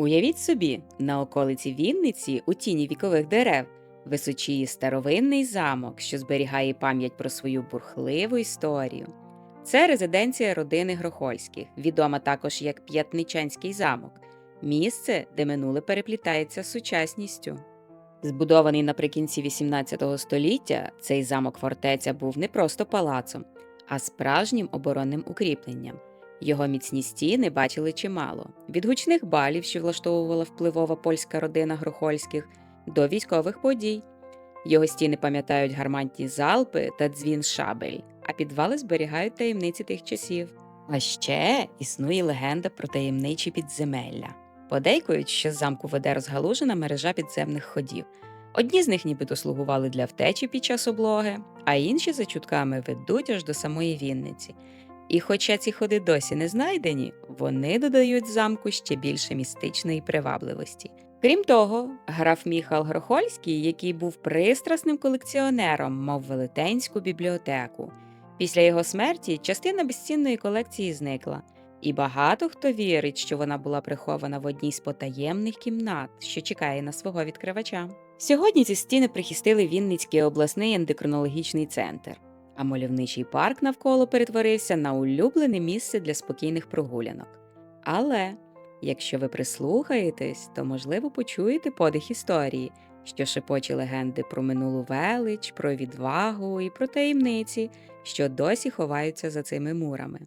Уявіть собі, на околиці Вінниці, у тіні вікових дерев, височіє старовинний замок, що зберігає пам'ять про свою бурхливу історію. Це резиденція родини Грохольських, відома також як П'ятничанський замок, місце, де минуле переплітається з сучасністю. Збудований наприкінці XVIII століття, цей замок фортеця був не просто палацом, а справжнім оборонним укріпленням. Його міцні стіни бачили чимало від гучних балів, що влаштовувала впливова польська родина Грохольських, до військових подій. Його стіни пам'ятають гармантні залпи та дзвін шабель, а підвали зберігають таємниці тих часів. А ще існує легенда про таємничі підземелля. Подейкують, що з замку веде розгалужена мережа підземних ходів. Одні з них нібито слугували для втечі під час облоги, а інші, за чутками, ведуть аж до самої Вінниці. І хоча ці ходи досі не знайдені, вони додають замку ще більше містичної привабливості. Крім того, граф Міхал Грохольський, який був пристрасним колекціонером, мав велетенську бібліотеку. Після його смерті частина безцінної колекції зникла, і багато хто вірить, що вона була прихована в одній з потаємних кімнат, що чекає на свого відкривача. Сьогодні ці стіни прихистили Вінницький обласний ендокринологічний центр а мальовничий парк навколо перетворився на улюблене місце для спокійних прогулянок. Але якщо ви прислухаєтесь, то можливо почуєте подих історії, що шепочі легенди про минулу велич, про відвагу і про таємниці, що досі ховаються за цими мурами.